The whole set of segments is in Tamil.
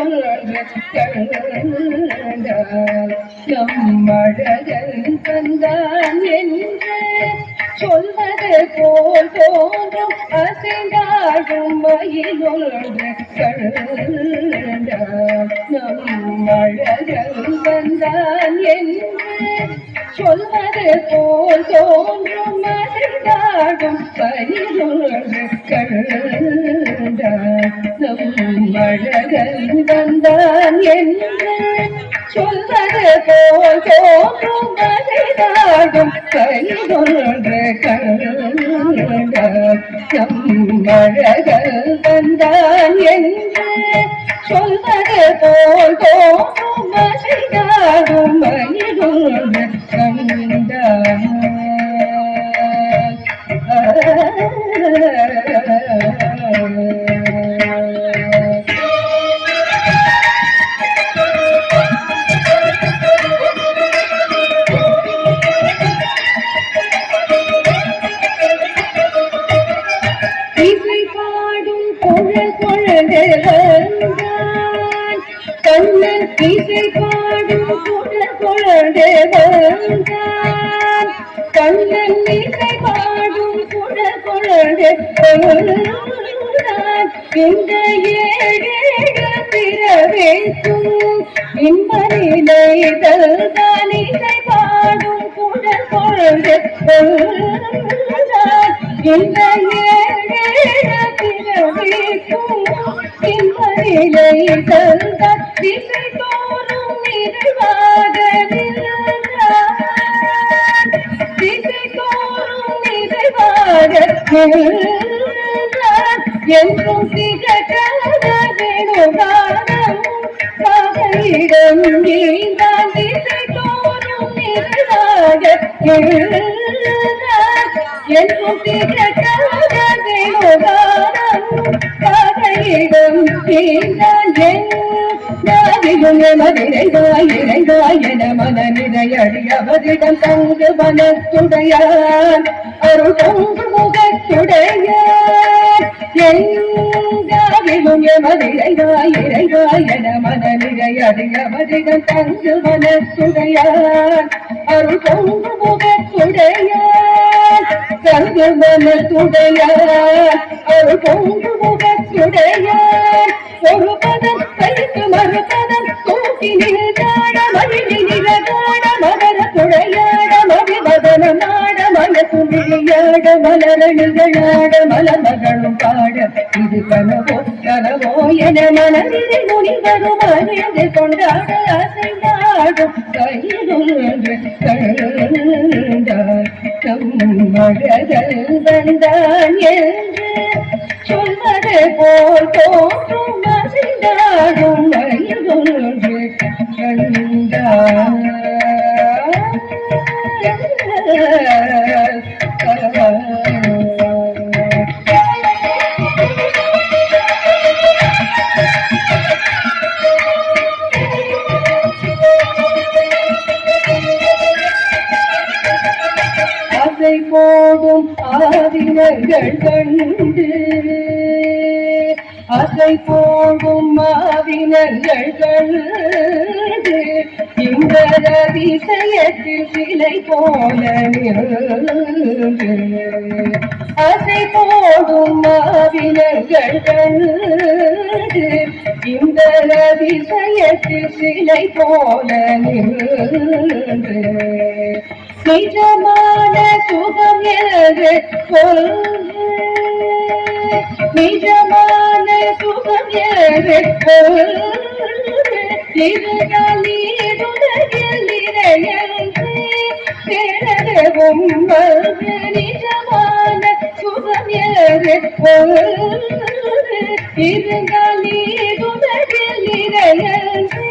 மயிலொன்று கண்டால் நம்மழகன் தந்தான் என்று சொல்வது போல் தோன்றும் அசைந்தாடும் மயிலொன்று கண்டால் நம்மழகன் தந்தான் என்று சொல்வது போல் தோன்றும் மறைந்தாடும் பயிலொன்று கண்டாம் மழகன் வந்தான் என்று சொல்வது போல் தோன்றும் மறைந்தாடும் பயிலொன்று கண்டாம் மழகன் வந்தான் என்று சொல்வது போல் தோன்றும் மறைந்தாடும் மயிலொன்று கண்டான் கண்ணன் இசை பாடும் குடல் குழந்தை வந்தான் கண்ணன் இசை பாடும் குடல் குழந்தை வந்தான் இந்த ஏழு பிறவேற்றும் இன்ப நிலை தல்தான் இசை பாடும் குடல் குழந்தை வந்தான் இந்த நிலை திசை தோறும் நிறைவாக திசை தோறும் என்றும் திகட்டாத காதலிடம் நீந்தான் திசை தோறும் என்றும் திகட்டாத காதலிடம் நீந்தான் மதிரைதாய் இறைதாய் என மனநிறையடியவரிடம் தங்கு மனத்துடையான் ஒரு பொங்கு முகத்துடைய எங்காவிலும் எமதிரைதாய் இறைதாய் என மனநிறையடியவரிடம் தங்கு மனத்துடையான் ஒரு பொங்கு முகத்துடையான் தங்கு மனத்துடையான் அருள் பொங்கு முகத்துடையான் ஒரு பதம் வைத்து மறுபதம் தூக்கி நின்றாட மகர துழையாட மதிமதன நாட மனசு விழியாட மலரணிகளாட நிகழாட மலமகளும் பாட. இது கனவோ கனவோ என மனதில் முனிவரும் அணிந்து கொண்டாட அசைந்தாடும். கையிலும் கண்டார் மழகல் வந்தான் என்று சொல்வது போல் தோன்றும் அசைந்தாடும் மயிலொன்று அதை போடும் ஆதினங்கள் கண்டு அதை போகும் மாவினர்கள் இந்த அதிசயத்தில் சிலை போல நின்று அதை போடும் மாவினர்கள் இந்த அதிசயத்தில் சிலை போல நிஜமான சுகம் என்று சொல்லு நிஜமான சுகம் என்று சொல்லு இதுதான் நீடுலகில் நிறையன்று திரவும் வந்து நிஜமான சுகம் என்று சொல்லு இதுதான் நீடுலகில் நிறையன்று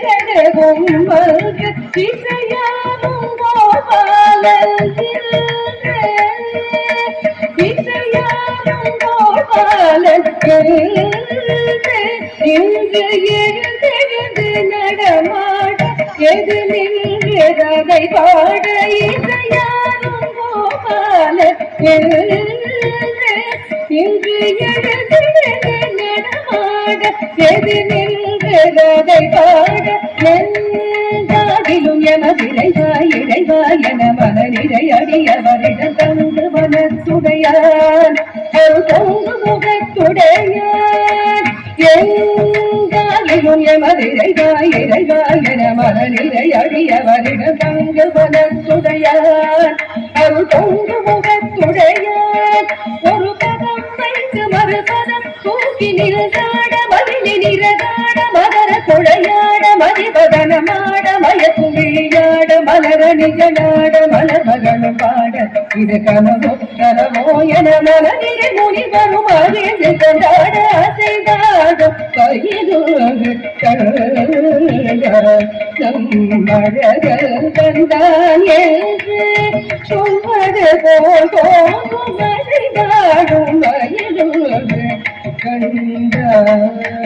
திரவும் வந்து இசையான நடமாட எது நின்றதை பாட இசையாரும் கோபாலன் இன்று எழுந்தெழுந்து நடமாட எது நின்றதை பாட எந்தாகிலும் எமதிரைவா இறைவா என மனநிலை அடியவரிடம் தந்து மனத்துடையான். ஒரு தங்கு எங்காலிலும் எமதிரைவா இறைவா என மனநிறை அடியவரிடம் தங்கு மனத்துடையான் ஒரு தங்கு முகத்துடையான் ஒரு பதம் வைத்து மறுபதம் தூக்கி நிறதாட மதிலி நிறதாட மதர குழையாட மதிபதனமாட மயக்குமிழியாட மலர நிஜனாட மலமகளும் பாட. இது கனவோ என மனதிலே முனிவரும் அறிந்து கொண்டாட செய்தாடும் கையிலும் தந்தான் என்று சொல்வது போல் தோன்றும் மறைந்தாடும் மயிலும் கண்டார்